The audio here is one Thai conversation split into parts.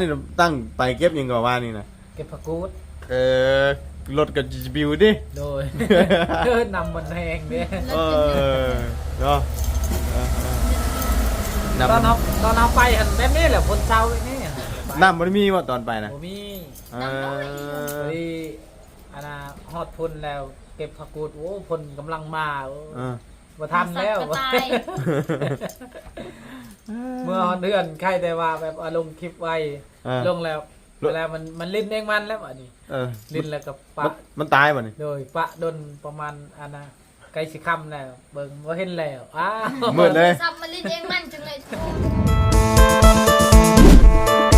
นี่เราตั้งไปเก็บหยังก่อนว่านี่นะเก็บผักกูดเออรถกับบิวดิ โดยเดินนำบนแหงเนี่ยเออเนาะเออเออตอนเอาน้ำตอนเอาไปหันแบบนี้แหละคนเศร้าเลยนี่น้ำมันมีว่าตอนไปนะโอ้มีเอพออดีอันน่ะฮอดพุ่นแล้ว เก็บผักกูดโอ้พุ่นกำลังมาโอ้เออ บ่ทันแล้ว สัตว์ก็ตาย เมื่อเดือนใครแต่ว่าแบบเอาลงคลิปไว้เออ ลงแล้วเวลามันมันลิ้นเองมันแล้วอันนี้เออลิ้นแล้วก็ปะมันมันตายป่ะนี่โดยปะดนประมาณอันน่ะใกล้สิค่ำแล้วเบิ่งบ่เห็นแล้วอ้าวมืดเลย ซับมันลิ้นเองมันจังเลยทุกไป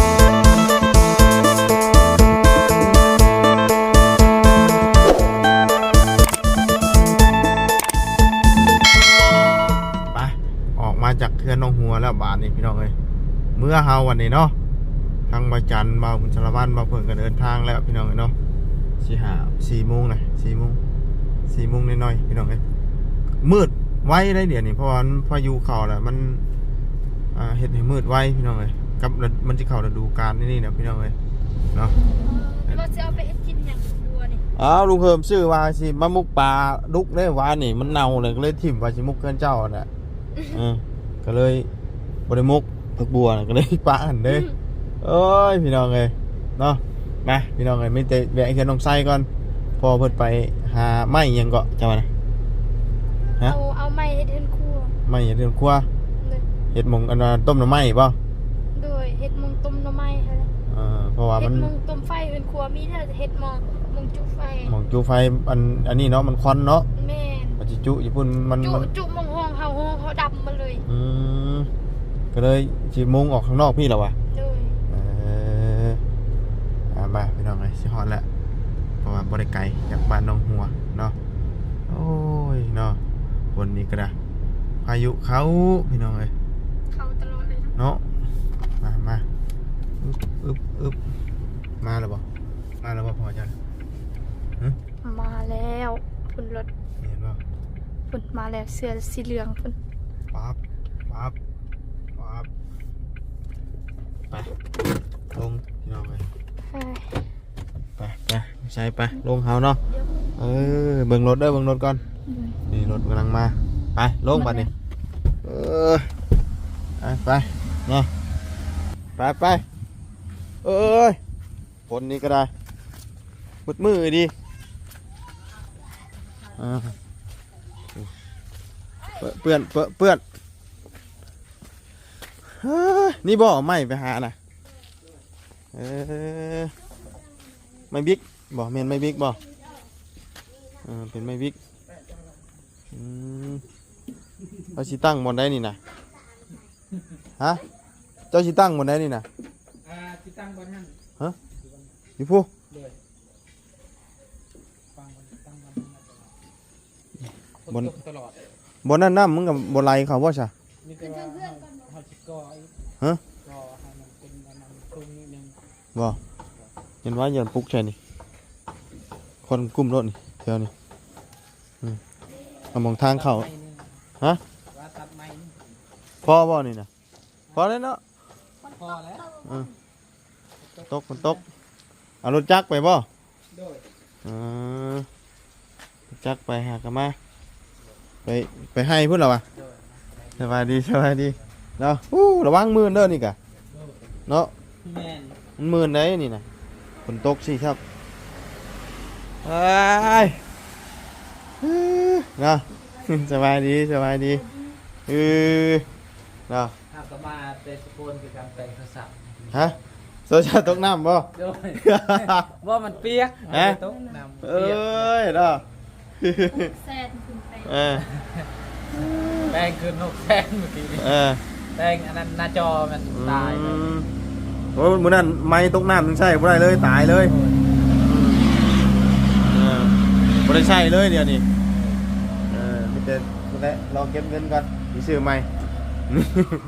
าทนี่พี่น้องเอ้ยเมื่อเฮาวันนี้เนาะทางบาจันมาบุญชลวันมาเพิ่งกันเดินทางแล้วพี่น้องเอ้ยเนาะสี่หาสี่โมงเลยสี่โมงสี่โมงน้อยๆพี่น้องเอ้ยมืดไว้ได้เดี๋ยวนี้เพราะว่ามันพายุเข้าแหล้วมันเห็ดให้มืดไว้พี่น้องเอ้ยกับมันจะเข้าฤดูกาลนี่นี่นะพี่น้องเอ้ยเนาะเราจะเอาไปให้กินอย่างบัวนี่อ้าวลุงเพิ่มชื่อว่าสิมามุกปลาดุกได้วานี่มันเน่าเลยก็เลยถิ่มว่าสิมุกเกินเจ้าน่ะเออก็เลย บริมุกผักบัวน่ะก็เลยปะหันเด้โอ้ยพี่น้องเอ้ยเนาะมาพี่น้องเอ้ยไม่แต่แวะเขียนน้องไส้ก่อน พอเพิ่นไปหาไม้อิหยังเกาะจังหวะนะ ฮะ เอาเอาไม้เฮ็ดเฮ็ดครัวไม้เห็ดเดือนครัวเลยเห็ดหมงอันว่าต้มหน่อไม้ป่ะโดยเฮ็ดมงต้มหน่อไม้ค่ะเออเพราะว่าเฮ็มัดนมงต้มไฟเฮ็ดครัวมีแต่เฮ็ดมองมงจุไฟหมองจูไฟอันอันนี้เนาะมันควันเนาะแม่นมันจิจุญี่ปุ่นมันจุมันจุมงห้องเฮาห้องเขาดำมาเลย อืม ก็เลยจีมุงออกข้างนอกพี่เหรอวะโดยเอออ่ามาพี่น้องเลยสิฮอดแล้วเพราะว่าบริไกลจากบ้านน้องหัวเนาะโอ้ยเนาะวันนี้ก็ได้พายุเขาพี่น้องเลยเขาตลอดเลยนะเนาะมามาอึบอึบอึบมาแล้วบ่มาแล้วบ่พอจันมาแล้วพุ่นรถเห็นบ่พุ่นมาแล้วเสื้อสีเหลืองพุ่นปั๊บปั๊บปั๊บ ไปลงพี่น้องเลยเอ้ยไปไปใช่ไปลงเฮาเนาะเดี๋ยวเออเบิ่งรถเด้อเบิ่งรถก่อนอืมนี่รถกำลังมาไปลงบัดนี้เออไปไปเนาะไปไปเอ้ยฝนนี้ก็ได้มืดมือดีอ่าเปื้อนเปื้อนเปื้อ นเฮ้ยนี่บ่ไม่ไปหาน่ะเออไม่บิ๊กบ่เมนไม่บิ๊กบ่เออเป็นไม่บิ๊กอืมเอาชิตั้งบนได้นี่นะฮะเจ้าชิตั้งบนได้นี่นะอ่าติดตั้งบนหั่นอยู่ผู้เลยฟังบนติดตั้งบนหั่นบนฝตกตลอดบนนั้นน้ำมึงกับบนไหลเขาว่าใช่ ฮะก่อให้มันเป็นอันนั้นคงนิดนึงบ่เห็นว่าเหยันปลุกใช่นี่ คนกลุ่มรถนี่เดี๋ยวนี่อืมเอามองทางเขาตัดไม้นี่ฮะ ว่าตัดไม้นี่พอบ่นี่นะพอแล้วเนาะพอแล้วอืมตกฝนตกเอารถจักรไปบ่โดยอืมรถจักรไปหากนมา ไปไปให้พุ่นเหรอวะโดยสบายดีสบายดี เนาะอู้ระวังมือเด้อนี่กะโดยเนาะแม่นมันมือไหนนี่นะฝนตกสิครับไอ้ายเนาะ สบายดีสบายดีเออเนาะถ้าก็มาเตะสโปนคือการแต่งโทรศัพท์ฮะโซเชียลตกน้ำบ่ โดย ว่ามันเปียกฮะ ตกน้ำเอ้เปียกยเนาะแซนขึ้นไปเออแป้งคือนกแซงเมื่อกี้นี้เออ แป้งอันนั้นหน้าจอมันตายเลยอืมโอ้ยมื้อนั้นไม่ตกน้ำถึงใช่บ่ได้เลยตายเลยเออบ่ได้ใช่เลยเดี๋ยวนี้เออมีแต่มีแต่รอเก็บเงินก่อนสิซื้อใหม่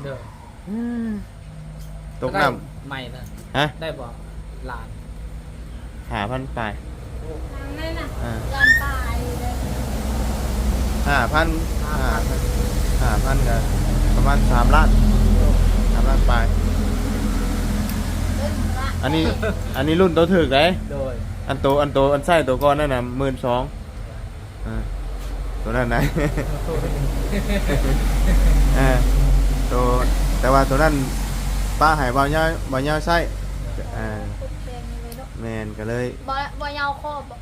เด้อตกน้ใหม่นะำฮะได้บอกหลานหาพันปลายทางนั้นน่ะอ่าลานตายเลยห้าพันห้าพันห้าพันกัน ประมาณสามล้านสามล้านปลายเดินอันนี้อันนี้รุ่นตัวถึกไหนโดยอันโตอันโตอันไส้ตัวก้อนนั่นน่ะหมื่นสองตัวนั้นนะเออตัวแต่ว่าตัวนั้นป้าใหายบ่าวยาวบ่าวยาวไส้เออคนแดงนี่เลยเนาะแมนก็เลยบ่บ่ยาวคอบ่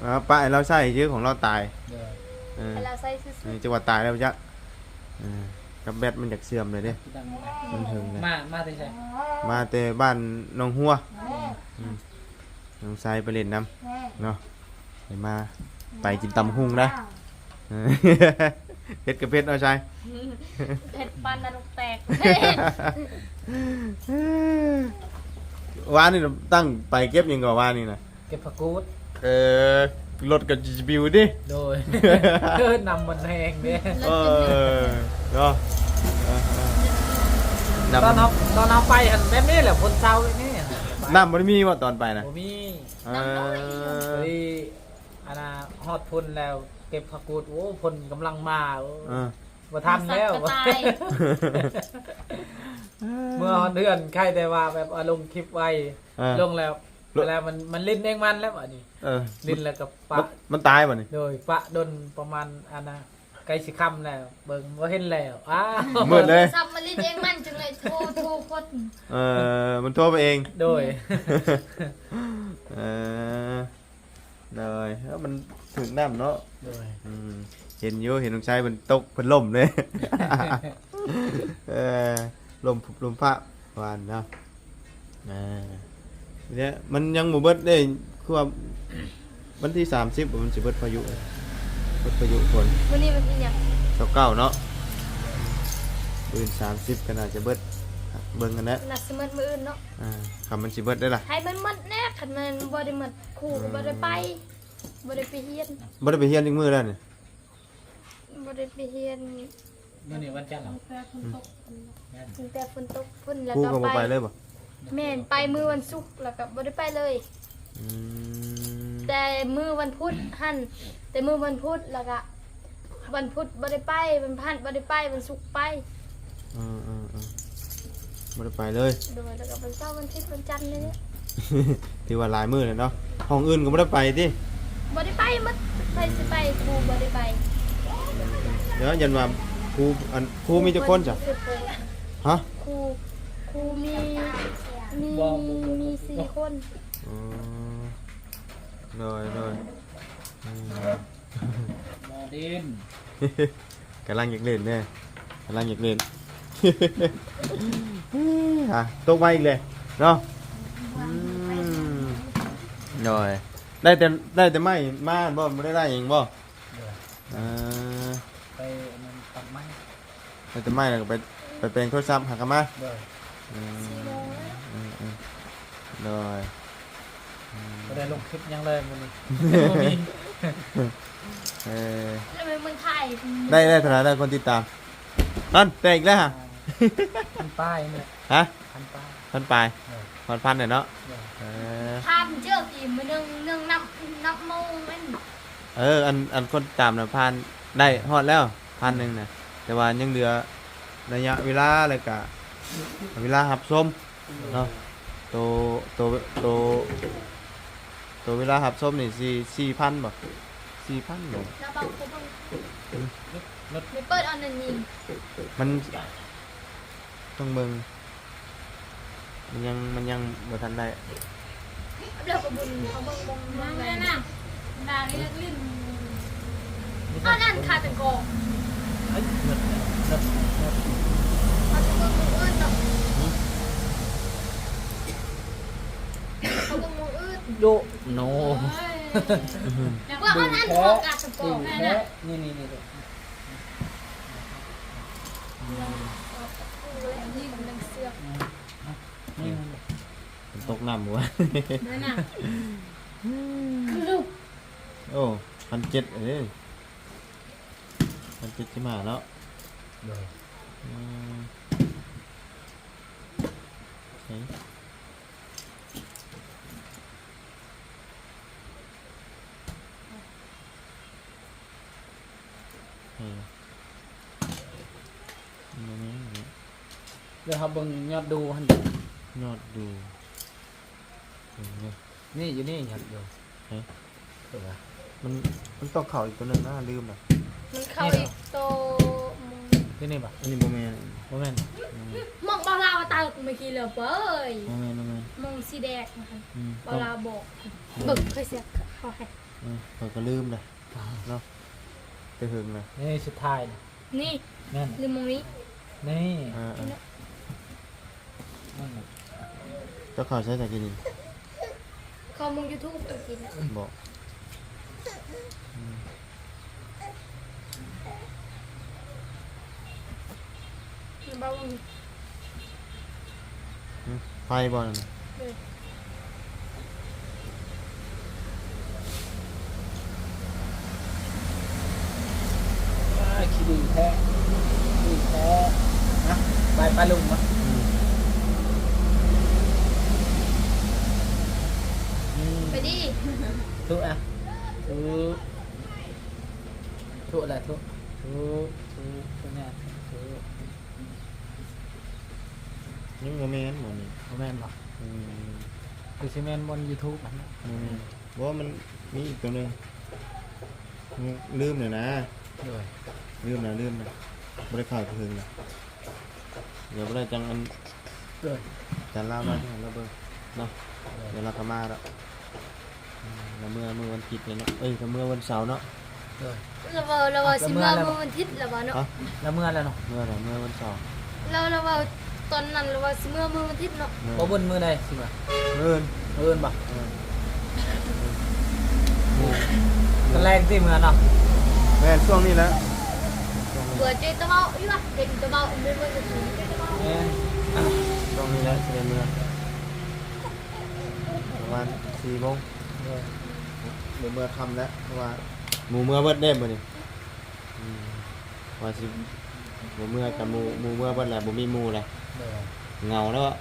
เอาป้าให้เราไส้ชื่อของเราตายโดยเออเวลาใส่ซื่อนี่จังหวัดตายแล้วจ้ะเออ กับแบตมันอยากเสื่อมเลยเด้ดังมันถึงเลยมา มาที่ใช่มาแต่บ้านหน้องหัวอืมน้องชายไปเล่นน้ำเนาะไปมาไปกินตำหุงนะเออเฮ็ดกับเพชรเอาชายๆเผ็ดปันนรกแตกวานนี่เราตั้งไปเก็บหยังก่อนวานนี่นะเก็บผักกูดเออ รถกับจิบิวดิ โดย เดินนำมันแหงเนี่ยเออเนาะเออเออตอนเอาน้ำตอนเอาไปหันแบบนี้แหละคนเศร้าเลยนี่น้ำมันมีว่าตอนไปนะผมมีเอน้ำน้อยอพอดีอันน่ะฮอดพุ่นแล้วเก็บผักกูดโอ้พุ่นกำลังมาโอ้เออ บ่ทันแล้ว สัตว์ก็ตาย เมื่อเดือนใครแต่ว่าแบบเอาลงคลิปไว้ เออ ลงแล้ว เวลามันมันลิ้นเองมันแล้วอันนี้เออลิ้นแล้วกับปะ มันมันตายป่ะนี่โดยปะดนประมาณอันนะใกล้สิค่ำแล้วเบิ่งว่าเห็นแล้วอ้าวมืดเลยซับมาลิ้นเองมันจังเลยโทรโทรคนเออมันโทรไปเองโดยเออเลยแล้วมันถึงน้ำเนาะโดยอืมเห็นอยู่เห็นลุงชายมันตกเป็นล่มเลยเออลมผุบลมพระวานเนาะอ่า เนี่ยมันยังหมู่เบิดได้คือว่าวันที่สามสิบมันสิเบิดพายุเบิดพายุฝนวันนี้มันอีหยังเก้าเก้าเนาะปืนสามสิบก็น่าจะเบิดเบิ่งกันนะน่าสิมันมื้ออื่นเนาะอ่าคำมันสิเบิดได้ล่ะให้มันหมดแน่คันมันบ่ได้หมดครูก็บ่ได้ไปบ่ได้ไปเรียนบ่ได้ไปเฮียนอีกมือแล้วนี่บ่ได้ไปเรียนมื่อนี้วันจันทร์เหรอตั้งแต่ฝนตกฝนแล้วครูก็ก็บ่ไปไปเลยบ่ แม่นไปมื้อวันศุกร์แล้วก็บ่ได้ไปเลย อืมแต่มื้อวันพุธหั่นแต่มื้อวันพุธแล้วก็วันพุธบ่ได้ไปวันพฤหัสบ่ได้ไปวันศุกร์ไปเออเออเออบ่ได้ไปเลย โดยแล้วก็วันเสาร์วันอาทิตย์วันจันทร์นี่แหละที่ว่าหลายมือเลยเนาะห้องอื่นก็ไม่ได้ไปดิบ่ได้ไปหมดไปสิไปครูบ่ได้ไปเดี๋ยวยันว่าครูอันครูมีเจ้าคนจ้ะฮะครูครูมี มีมีสี่คนอ๋อเลยเลยอืมบอดินกำลังอยากเล่นเนี่ยกำลังอยากเล่น อะตกมาอีกเลยเนาะอืมเลยได้แต่ได้แต่ไม่มาบ่ไม่ได้ได้เองบ่เดี๋ยวเออไปอันนั้นตัดไม้ได้แต่ไม่แล้วก็ไปไปแปลงโทรศัพท์หักกันมาเดี๋ยวอืมสี่โมงแล้วอืมอืม เลยก็ได้ลงคลิปยังเลยมันนี่บ่มีเออแล้วมันมันถ่ายได้ได้เท่าไหร่ได้คนติดตามนั่นแต่อีกแล้วฮะพันป้ายเนี่ยฮะพันป้ายพันปลายเออพันพันเนี่ยเนาะเดี๋ยวเออภาพเจอกี่มื้อนึงนึงนับนับโมงแม่นเอออันอันคนตามน่ะพันได้ฮอดแล้วพันหนึ่งนะแต่ว่ายังเหลือระยะเวลาเลยกะเวลาหับส้มเนาะ ตัวตัวตัวตัวเวลาหับส้มนี่สี่สี่พันบ่สี่พันบ่แล้วบางคนบางรถไม่เปิดเอานั่นยิงมันต้องเบิ่งมันยังมันยังบ่ทันได้แล้วก็บุญเขาเบิ่งบ่งบ่งเลยนะดานี่เลิกลิ้นอ้าวนั่นค่ะเป็นกองเฮ้ยรถรถรถเขาจะเบิ่งมืออื่นดอก เขาเบิ่งมืออื่นโยโน ว่าเขานั่นของกาสปอดูร์ตแท้นี่นี่นี่นี่กำลังเสือกนี่มันตกน้ำหัวนั่นน่ะโอ้พันเจ็ดเอ้ยพันเจ็ดที่มาแล้วเดี๋ยวอืมโอเคเฮ้ยอันนี้ เดี๋ยวเขาเบิ่งยอดดูหันยอดดูอืมนี่นี่อยู่นี่ครับอยู่เอ๊ะเออ มันมันต้องเข่าอีกตัวหนึ่งนะลืมอะมันเข้าอีกโตมงที่นี่ปะอันนี้โมเมนโมเมนต์มองบาลาวตาเมื่อกี้เลยเป้ยโมเมนโมเมนมองสีแดงนะคะอืมบาต้องลาบอกเบิกเคยเสียเขาให้อืมเปิดก็ลืมเลยเนาะไปหึงเลยนี่สุดท้ายนี่นี่แม่นลืมมองนี้นี่ อ่าอ่านั่นน่ะ เจ้าข่าวใช้จากกินนี่เขามองยูทูบกินนะบอกอืมมันบ้าว่ามีอืมไฟบอลน่ะเลยอ้ายขี้ดีแท้ขี้ดีแท้นะไปไปลุงมา อืม ไป ดิทุกอะทุกทุกอะไรทุกทุกทุกทุกเนี่ยทุกนี่โมเมนต์หมดนี่โมเมนต์ปะอืมคือซีเมนต์บนยูทูบมันนะโมเมนต์เพราะว่ามันมีอีกตัวหนึ่งอืมลืมเลยนะด้วยลืมนะลืมนะไม่ได้ข่าวไปหึงนะเดี๋ยวไม่ได้จังอันด้วยจันเล่ามาที่หันเราเบิ่งเนาะเดี๋ยวเราก็มาแล้วอืมแล้วเมื่อเมื่อวันอาทิตย์เนี่ยเนาะเอ้ยก็เมื่อวันเสาร์เนาะด้วยเราว่าเราว่าสิมาเมื่อวันอาทิตย์เราว่าเนาะฮะแล้วเมื่อแล้วเนาะเมื่อไหร่เมื่อวันเสาร์เราเราว่าตอนนั้นเราว่าสิเมื่อเมื่อวันอาทิตย์เนาะเมื่อบ่บนมือใดสิมาเมื่อเอินปะเออตอนแรกที่เมื่อเนาะแม่นช่วงนี้แหล้วช่วงนี้เบื่อเจ๊ตะเบาอยู่ป่ะเด็กตะเบาเมื่อวันอาทิตย์เจ๊ตะเบาแม่นอะช่วงนี้แหล้วเสร็จเมื่อประมาณสี่โมงด้วย เดี๋ยวเมื่อคำแล้วเพราะว่าหมูเมื่อเบิดเด้มบ่นี่อืมว่าสิหมูเมื่อกับหมูหมูเมื่อเบิดแหละบ่มีหมูแหละด้วยเหงาแล้วอะ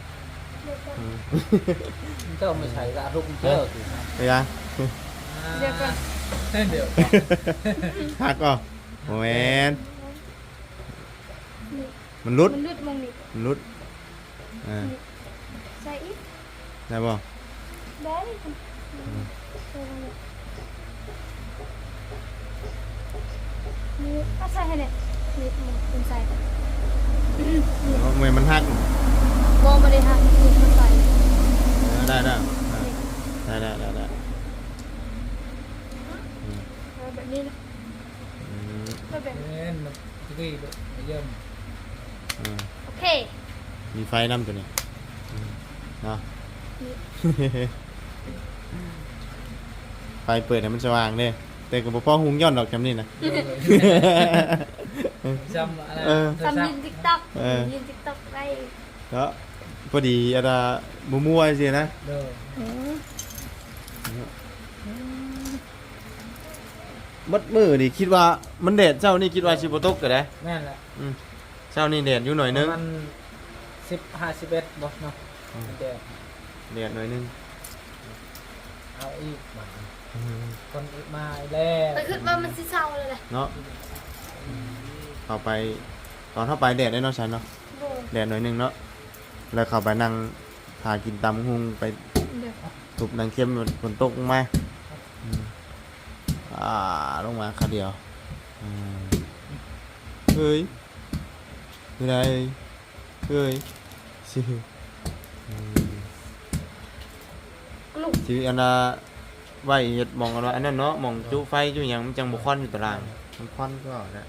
อืมมันก็ไม่ใช่ละรูปมันเจอคือไปยังเดี๋ยวก่อน เดี๋ยวหักอะโมเมนมันรุดมันลุดมองนี่มันรุดอ่าใส่อีกได้บ่ได้นี่ ก็ใส่ให้เนี่ยนี่มันเป็นใส่เอาเมนมันหักมองมาเลยค่ะนี่มันใส่เออได้ได้ได้ได้ได้ได้อืมแบบนี้นะอืมแบบแม่นมันดีด้วยเยี่ยมอืมโอเค มีไฟน้ำตัวนี้อืมเนาะ นี่ ไฟเปิดให้มันสว่างเด้ แต่ก็บ่พอหุงย้อนดอกจำนี่นะ จำอะไรเออ โทรศัทำพยินท์ ติ๊กต็อกเออยินติ๊กต็อกได้ก็พอดีอาดามัวๆสินะเด้อมัดมือนี่คิดว่ามันแดดเจ้านี่คิดว่าสิบ่ตกก็ได้แม่นแหละอืมเจ้านี่แดดอยู่หน่อยนึง มันสิบห้าสิบเอ็ดบ่เนาะอืม เดี๋ยวแดดหน่อยนึงเอาอีกบัด คนอีกมาอีกแล้วไปขึ้นว่ามันสิเศร้าเลยแหละเนาะเข้าไป ตอนเข้าไปแดดได้เนาะฉันเนาะโบแดดหน่อยนึงเนาะแล้วเข้าไปนั่งหากินตำหุงไปเดี๋ยวทุบนางเข้มฝนตกลงมาอืมอ่าลงมาคาเดียวอืมเฮ้ยคือไรเฮ้ยสิอืม กลุกสิอันน่ะ ไว้เฮ็ดหมองกันว่าอันนั้นเนาะหมองจุไฟจุหยังมันจังบ่ควันอยู่ตารางมันควันก็ออกแล้ว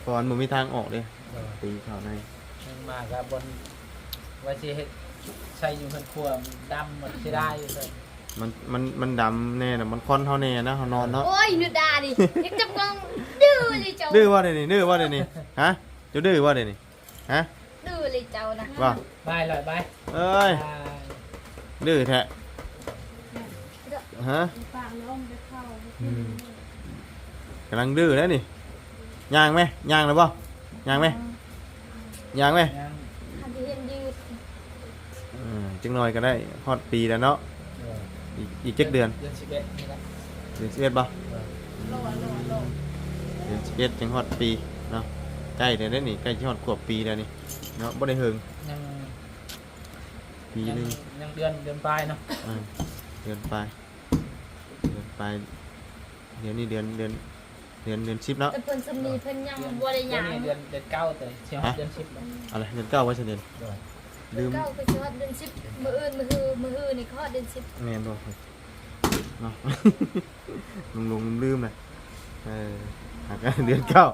เพราะมันบ่มีทางออกเด้เออตีเข้าในมันมากับบนว่าสิเฮ็ดใช้อยู่เพิ่นครัวมันดำหมดสิได้อยู่เลยมันมันมันดำแน่น่ะมันควันเท่าแน่นะเฮานอนเนาะโอ้ยนึกดาดิยังจับกองดื้อเลยเจ้าดื้อว่าเด้นี่ดื้อว่าเด้นี่ฮะเจ้าดื้อว่าเด้นี่ฮะดื้อเลยเจ้านะว่าบายเลยบายเอ้ยบายดื้อแท้ ฮะปากน้องจะเข้ากำลังดื้อแล้วนี่ย่างไหมย่างแล้วป่ย่างไหมย่างไหมยังหันที่เห็นยืดอืมจังหน่อยก็ได้ฮอดปีแล้วเนาะเอออีกอีกเจ็ดเดือนเดือนสิบเอ็ดนี่แหละเดือนสิบเอ็ดป่ะเออโลโลโลเดือนสิบเอ็ดจังฮอดปีเนาะใกล้เดือนนี้นี่ใกล้จะฮอดขวบปีแล้วนี่เนาะบ่ได้เฮิงยังปียังหนึงยังเดือนเดือนปลายเนาะอ่าเดือนปลายเดือน ปลายเดือนนี้เดือนเดือนเดือนเดือนชิปเนาะแต่เพิ่นสำนีเพิ่นยังบ่ได้หยังเดือนเดือนเก้าแต่เชียวเดือนสิบเลยอะไรเดือนเก้าไว้เสด็จโดยลืมเก้าไปสิฮอดเดือน10มื้ออื่นมื้อฮือมื้อฮือนี่เขาฮอดเดือน10แมนบอกเนาะลุงลุงลืมเลยเออหากเดือนเก้า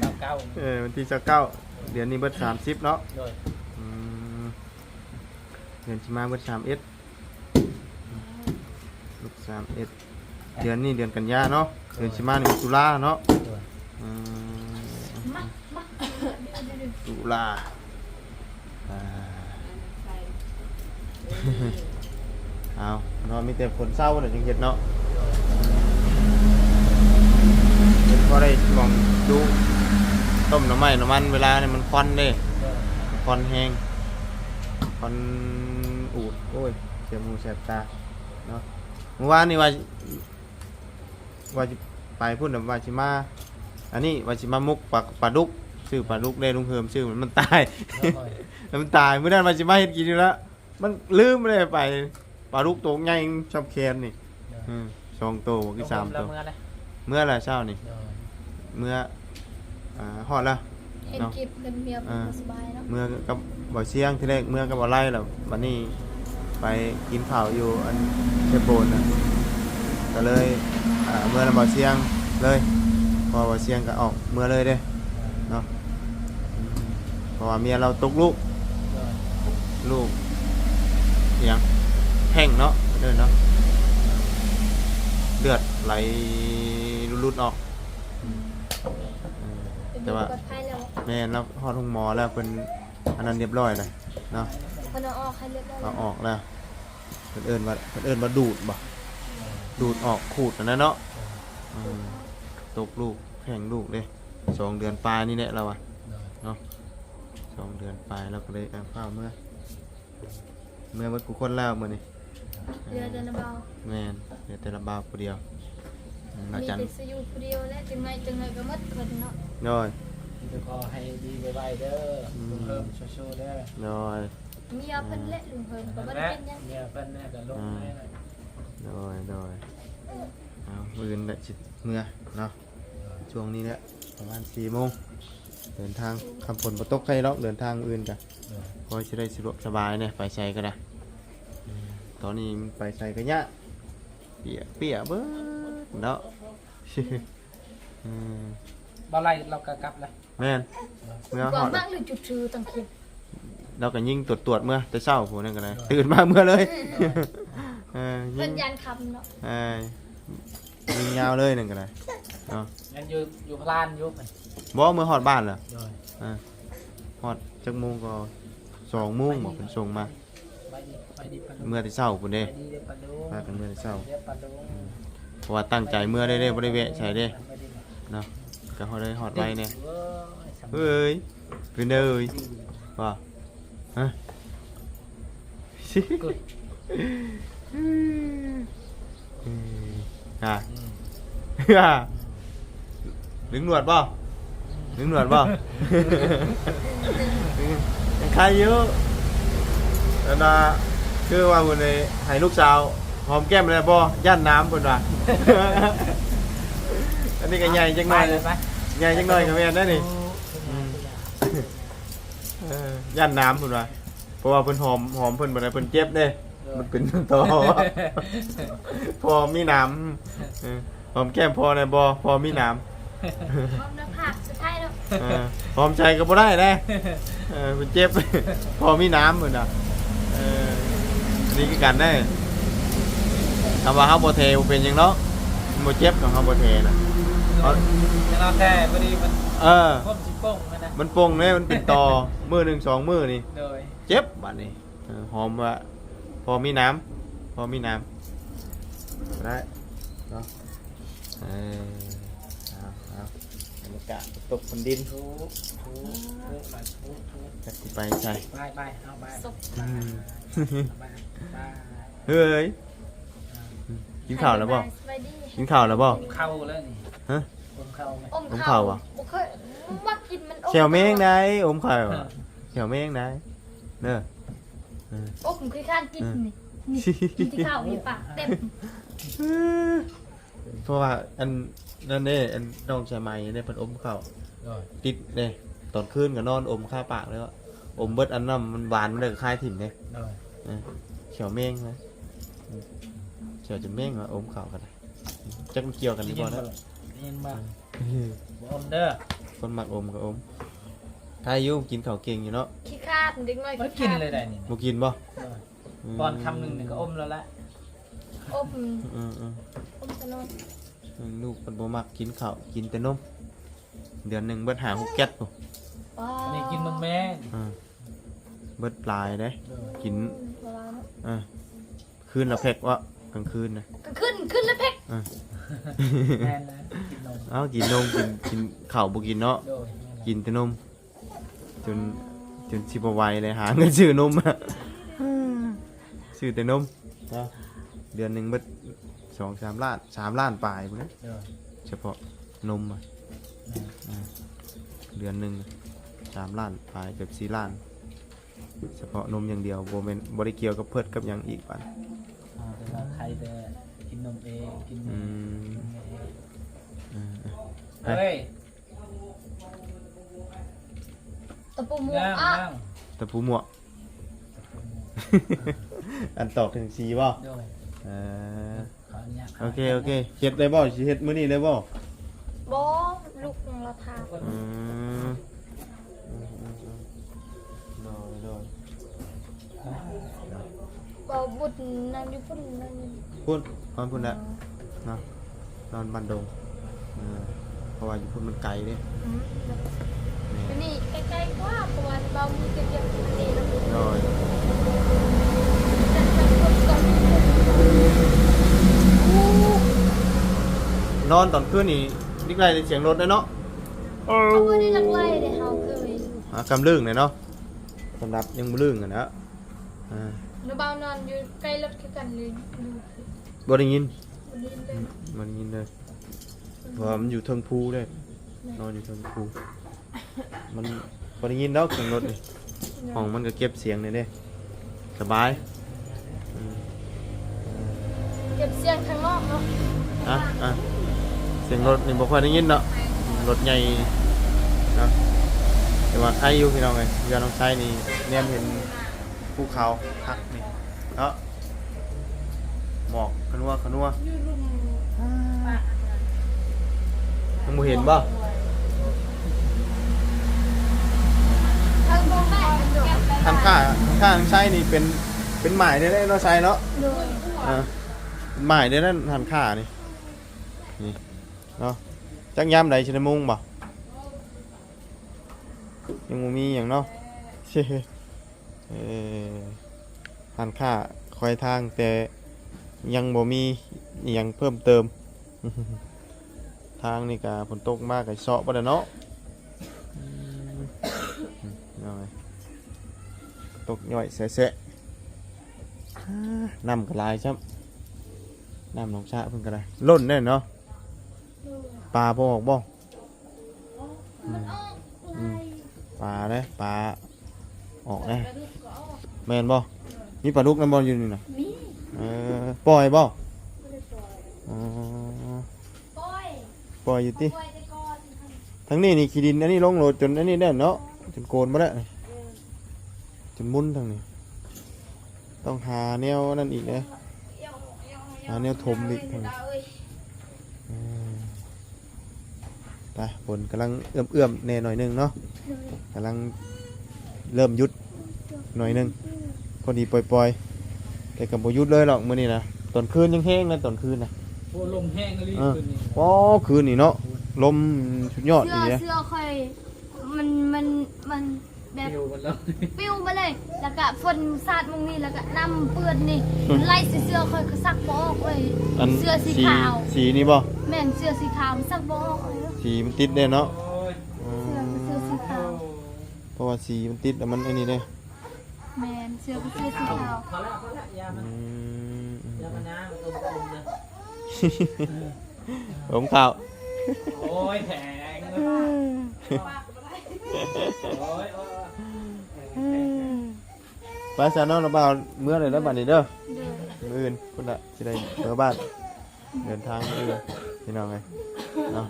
เก้าเก้าเออวันที่สิบเก้าเดือนนี้เบิดสามสิบเนาะโดยอืมเดือนชิมาเบิดสามเอ็ด ลูกสามเอ็ดเดือนนี้เดือนกันยาเนาะเดือนชิมานี่มันตุลาเนาะโดยอืมมักมักตุลาอ่าเอาเนาะมีแต่ฝนเศร้าเลยจังเห็ดเนาะเห็ดพอได้มองดูต้มหน้ำไม้น้ำมันเวลาเนี่ยมันควันเด้โดยควันแห้งควันอูดโอ้ยเจ็บหูแสบตาเนาะ เมื่อวานนี่ว่าว่าจะไปพูดแบบว่าชิมาอันนี้ว่าชิมามุกปลาปลาดุกชื่อปลาดุกได้ลุงเฮิมชื่อมันมันตายโดยแล้วมันตายเมื่อนั้นว่าชิมาเห็ดกินอยู่แล้วมันลืมเลยไปปลาดุกตัวใหญ่ชอบแคนนี่อืมสองตัวกี่สามแล้ตัววเมื่อไรเมื่อไรเช้านี่โดยเมื่ออ่าฮอดแล้วเห็นคลิปเพิ่นเมียเพิ่นบ่สบายเนาะ เมื่อกับบ่อเชียงที่แรกเมื่อกับบ่อไร่แล้ววันนี้ ไปกินข้าวอยู่อันเชฟโบนนะก็เลยอ่าเมื่อแล้วบ่อเชียงเลยพอบ่อเชียงก็ออกเมื่อเลยเด้เนาะอืมเพราะว่าเมียเราตกลูกโดยลูกเอียงแห้งเนาะเดินเนาะเลือดไหลรุดๆออกอืมเออเป็นแต่ว่าปลอดภัยแล้วแม่แล้วฮอดห้องหมอแล้วเป็นอันนั้นเรียบร้อยเลยเนาะเพิ่ นเอาออกให้เรียบร้อยเอาออกแล้วเพิ่นเอิ้นว่าเพิ่นเอิ้นว่าดูดบ่ดูดออกขูดอันนั้นเนาะอืมตกลูกแข่งลูกเด้สองเดือนปลายนี่แหละเราอะโดยสองเดือนปลายเราก็เลยเอาข้าวเมื่อ เมื่อวันกูคนแล้วมื้อนี้เดือนเดือนละเบาแม่นเหลือแต่ละบาวผู้เดียวอืมอามีจารย์แต่สิอยู่ผู้เดียวและจังไงจังไงก็หมดเพิ่นเนาะน้อยจะขอให้ดีไวๆเด้อเพิ่มชูๆเด้อ น้อย เมียเพิ่นและลุงเพิ่นก็บ่ได้และเป็นหยังเนี่ยเพิ่นเนี่ยก็ลงให้น้อยน้อยเอามื้ออื่นได้สิเมื่อเนาะช่วงนี้แหละประมาณ4โมงเดินทางคำฝนบ่ตกใครหรอกเดินทางอื่นจ้ะพอจะได้สะดวกสบายเนี่ยไปใส่ก็ได้ตอนนี้มันไปใส่ก็ยากเปียกเปียกเบิ้เนาะอืมบ่ไล่เราก็กลับแล้วแม่นเมื่อก่หออนดมากหรือจุดชื่อตั้งคลิป เราก็ยิ่งตรวจตรวจเมื่อแต่เช้าผมนั่นก็ได้ตื่นมาเมื่อเลยเออเพิ่ยิ่นงยันคำเนาะเออยิงยาวเลยนั่นก็ได้เนาะยังอยู่อยู่พลานอยู่ไปบ่เมื่อหอดบ้านเหรอโดยอ่าหอดจักโมงก็สองโมงบอกเป็นส่งมา ไปดีไปดีปะลุงเมื่อที่เช้าพุ่นไปเด้ดีเด้อปะลุงพากันเมื่อที่เช้าเด้อปะลุงเพราะว่าตั้งใจเมื่อได้เด้บ่ได้แวะใส่เด้ไปดีเนาะก็เขาได้หอดไว้เนี่ยเว้ยสำเฮ้ยเป็นเอ้ยว่า ฮะกดอืมอะอะดึงหนวดป่ะดึงหนวดป่ะยังใครเยอะแล้วนะคือว่าวันนี้ให้ลูกสาว หอมแก้มเลยป่ะย่านน้ำคนว่าอันนี้ก็ใหญ่จังหน่อยไปเลยไปใหญ่จังหน่อยกับแม่นได้นี่เออ ย่านน้ำพุ่นว่าเพราะว่าเพิ่นหอมหอมเพิ่นบ่ได้เพิ่นเจ็บเด้มันเป็นตอพอมีน้ำเออหอมแก้มพอได้บ่พอมีน้ำพร้อมแล้วค่ะสุดท้ายแล้วเออหอมใจก็บ่ได้เด้เออเพิ่นเจ็บ พอมีน้ำเพิ่นน่ะเออนี่คือกันได้คำว่าเฮาบ่เทบ่เป็นหยังเนาะมันบ่เจ็บของเฮาบ่เทน่ะจะนอนแท้พอดีมันเออ พ่นสิโป้งนะนะ มันโป่งเลยมันเป็นตอ มือหนึ่งสองมือนี่ โดยเจ็บบัดนี้เออหอมว่าพอมีน้ำพอมีน้ำได้เนาะเออเอาเอาบรรยากาศตกบนดินทุกทุกทุกมาทุกทุกจะสิไปใส่ไปไปเอาไปศพอืมไปไปเฮ้ยกินข้าวแล้วบ่สบายดีกินข้าวแล้วบ่เข้าแล้วนี่ฮะผมเข้าไหมอมอมข้าข้าววอะบ่เคย ว่ากินมันอเขียวเม้งไหนอมข้าวอะเขียวเม้งไหนเนอะเออโอ้ผมเคยข้านกินนี่อนี่กินที่ข้าวมีปากเต็มเพราะว่าอันนั่นเด้อันน้องชายใหม่เนี่ยเพิ่นอมข้าวโดยติดเด้ตอนคืนก็นอนอมข้าวปากแล้วอะอมเบิดอันนั้นมันหวานมันเลยคล้ายถิ่มเด้โดยเออเขียวเม้งนะอืมเขียวจนเม้งว่าอมข้าวกันนะจักมันเกี่ยวกันหรือเปล่านะได้ยินบ่บ่อมเด้อ คนมักอมก็อมถ้าอายุกินข้าวเก่งอยู่เนาะขี้คาดเด็กน้อยบ่ขี้กินคาดเลยได้นี่บ่กินบ่โดยป้อนคำหนึงนี่ก็อมแล้วละอบอืมอืมอบตะนอนอืมลูกมันบ่มักกินข้าวกินแต่นม เดือนหนึงเบิดหาหกแก๊สพุ่นว้าอันนี้กินนมแม่อ่าเบิดปลายเด้โดยกินเวลาเนอะอ่าคืนละแพ็กวะกลางคืนนะก็ขึ้นขึ้นแล้วเพ็กอ่า แม่นนะกินนมเอ้ากินนมกินกินข้าวบ่กินเนาะโดยแม่นนะกินแต่นมจนจนสิบไหวเลยหาเงินซื้อนมอะซื้อแต่นมเนาะเดือนหนึ่งเบิดสองสามล้านสามล้านปลายพุ่นนะ โดยเฉพาะนมอะอ่าเดือนหนึ่งสามล้านปลายเกือบสี่ล้าน เฉพาะนมอย่างเดียวโบเมนบริเกี่ยวกับเพิดกับอย่างอีกปันอ่าแต่ว่าใครแต่ กินนมเองกินนอืมมอ่าเฮ้ยตะปูหมวกนั่งอะนั่งตะปูหมวก อันตอกถึงสีบ่โดยเออขออนุญาตโอเคโอเคเฮ็ดได้บ่สิเฮ็ดมื้อนี้ได้บ่บอลูกของเราทาอืมอืมอืมอืมโดยโดยบอบุญนั่งอยู่พุ่นนั่งอยู่พุ่น นอนพุ่นแหละเนาะนอนบันดงเออเพราะว่าอยู่พุ่นมันไกลเด้อืมแม่อันนี้ใกล้ๆกว่าเพราะว่าเบามือเก็บๆอันนี้แล้วโดยแต่แต่คนก่อนอู้นอนตอนคืนนี่นิกไรได้เสียงรถได้เนาะเขาไม่ได้รักไล่เลยเขาเคยอ่ากำลึงเลยเนาะสำหรับยังบ่ลึงกันนะอ่าหนูเบานอนอยู่ใกล้รถคือกันเลยดู บ่ได้ยินวันนี้เลยบ่ได้ยินเลยเพราะว่ามันอยู่เทิงภูเด้นอนอยู่เทิงภูมันบ่ได้ยินดอกเสียงรถนี่ห้องมันก็เก็บเสียงเลยเด้สบายอืมเก็บเสียงข้างนอกเนาะอะอะเสียงรถนี่บ่ค่อยได้ยินเนาะรถใหญ่เนาะแต่ว่าใครอยู่พี่น้องเอ้ยเรือน้องชายนี่แนมเห็นภูเขาพักนี่เนาะ หมอกขนัวขนัวยังบ่เห็นบ่ทางตรงแม่เก็บทางข้าทางข้าทางชายนี่เป็นเป็นหมายได้เนาะชายเนาะโดยอ่าหมายได้นั่นหันค่านี่นี่เนาะจักยามใดชินมุงบ่ยังบ่มีหยังเนาะเช่เออหันค่าคอยทางแต่ ยังบ่มีอยังเพิ่มเติม ทางนี่ก็ฝนตกมากก็เซาะบ่ได้เนาะตกย่อยแสะๆน้ำกระลายจ้ำน้ำหนองชะเพิ่งกระไรล่นแน่เนาะปลาบ่ออกบ่ปลาเด้ปลาออกแน่แมนบ่มีปลาดุกน้ำบ่อยู่นี่น่ะมี เออปล่อยบ่ไม่ได้ปล่อยอ๋อปล่อยปล่อยอยู่ติ ปล่อยแต่ก่อนทั้งนี้นี่ขี้ดินอันนี้ลงโหลดจนอันนี้ได้เนาะจนโกนบ่ได้จนมุนทั้งนี้ ต้องหาแนวนั่นอีกเลยหาแนวถมอีกทางนี้อืมไปฝนกำลังเอื้อมๆแน่หน่อยหนึงเนาะกำลังเริ่มหยุดหน่อยหนึงพอดีปล่อยๆ แต่กับโบหยุดเลยหรอกมื้อนี้นะตอนคืนยังแห้งนะตอนคืนนะโอ้ลมแห้งเลยเออคืนนี้อ๋อคืนนี่เนาะลมสุดยอดเสื้ดีอเลยเสื้อค่อยมันมันมันแบบปิวหมดแล้วปิ้วมาเลย แล้วก็ฝนสาดมึงนี่แล้วก็น้ำเปื้อนนี่มันไล่เสื้อค่อยก็ซักบ่ออกเลยอันเสื้อสีขาวสีนี่บ่แม่นเสื้อสีขาวมันซักบ่ออกเลยเนอะสีมันติดเด้เนาะโอ้ยอืเสื้อมก็เสื้อสีขาว เพราะว่าสีมันติดแล้วมันไอ้นี่เด้ แม่นเสื้อก็เสื้อสีขาวพอละพอละยาอืมันมยามันน้ำมันอมๆนะผมข่าวโอ้ยแพงโอ้ยโอ้ยไปซะเนาะเราบ่าวเมื่อไหร่แล้วบัดนี้เด้อเด้อมืออื่นพุ่นละสิได้เมื่อบ้านเดินทางมืออื่นพี่น้องไงเนาะ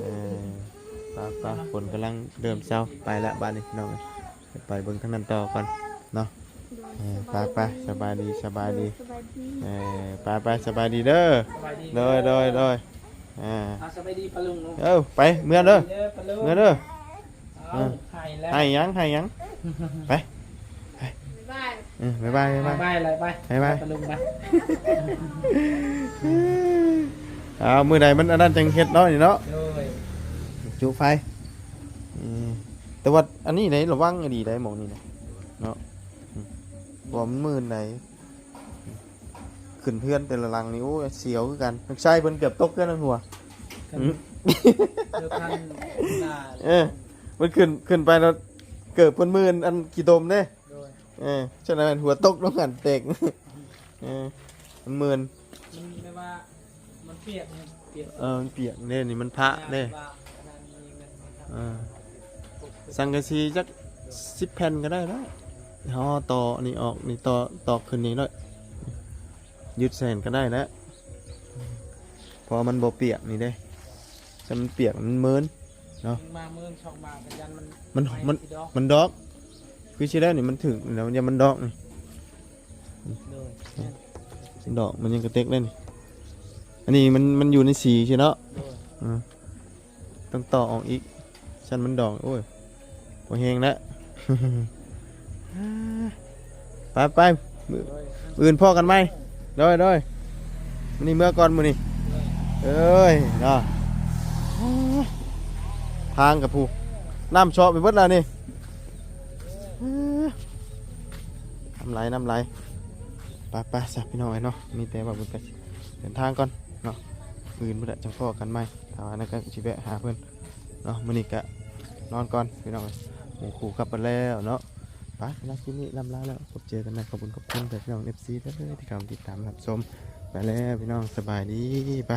เออไป้าป้าฝนกำลังเริ่มเช้าไปละบ้านนี้พี่น้องเอ้ยไปเบิ่งทางนั้นต่อก่อน เนาะเออไปไปสบายดีสบายดีสบายดีเออไปไปสบายดีเด้อสบายดีโดยโดยโดยอ่าเอาสบายดีปะลุงเนาะเอ้าไปเมื่อเด้อเด้อปะลุงเมื่อเด้อเอาให้แล้วให้หยังให้หยังไปบายเออบ๊ายบายบ๊ายบายบายเลยไปบ๊ายบายปะลุงไปเอามือใดมันอันนั้นจังเฮ็ดเนาะนี่เนาะโดยจุไฟอืมแต่ว่าอันนี้ไหนระวังให้ดีได้หมองนี่นะเนาะอืม ว่ามันมืนไหนขึ้นเพื่อนแต่ละลังนี่โอ้ยเสียวคือกันนักชายเพิ่นเกือบตกเพื่อนทั้งหัวกันอืมเดี๋ยวพันหน้าเออมันขึ้นขึ้นไปแล้วเกิดเพิ่นมืนอันกี่ตมเด้โดยเออฉะนั้นหัวตกลงกันเตกเออมันมืนมันไม่ว่ามันเปียกเนี่ยเปียกเออมันเปียกเด้นี่มันพระเด้ว่าขนาดนี้เงินมันทำเออสังกะสีจักสิบแผ่นก็ได้แล้ว ห่อต่อนี่ออกนี่ต่อต่อขึ้นนี่เลยยึดแสนก็ได้แล้วพอมันบ่เปียกนี่เด้ถ้ามันเปียกมันมืนมาเมืองช่องมากันยันมันมันมันดอกมันดอกคือใช่ได้นี่มันถึงแล้วยังมันดอกนี่ดยดอกมันยังกระเต็กได้นี่อันนี้มันมันอยู่ในสีใช่เนาะต้องต่อออกอีกชั้นมันดอกโอ้ยพอแหงแล้ว ไปไปอื่นพ่อกันไหมด้อยด้อยมื้อนี้เมื่อก่อนมือนี่เอ้ยเนาะทางกับผู้น้ำชาะไปเบิดแล้วนี่น้ำไหลน้ำไหลไปไปสับพี่น้องไอ้เนาะมีแต่ว่าบุญกันเดินทางก่อนเนาะอื่นเพื่อจังพ่อกันไหมถ้าว่านั่นก็ชิแวะหาเพื่อนเนาะมื้อนี้ก็นอนก่อนพี่น้องเอ้ยหมู่คู่กลับไปแล้วเนาะ ไปแล้วคลิปนี้ลำลาแล้วพบเจอกันใหม่ขอบคุณขอบคุณแต่พี่น้องเอฟซีท่านเลยที่กำลังติดตามรับชมไปแล้วพี่น้องสบายดีไป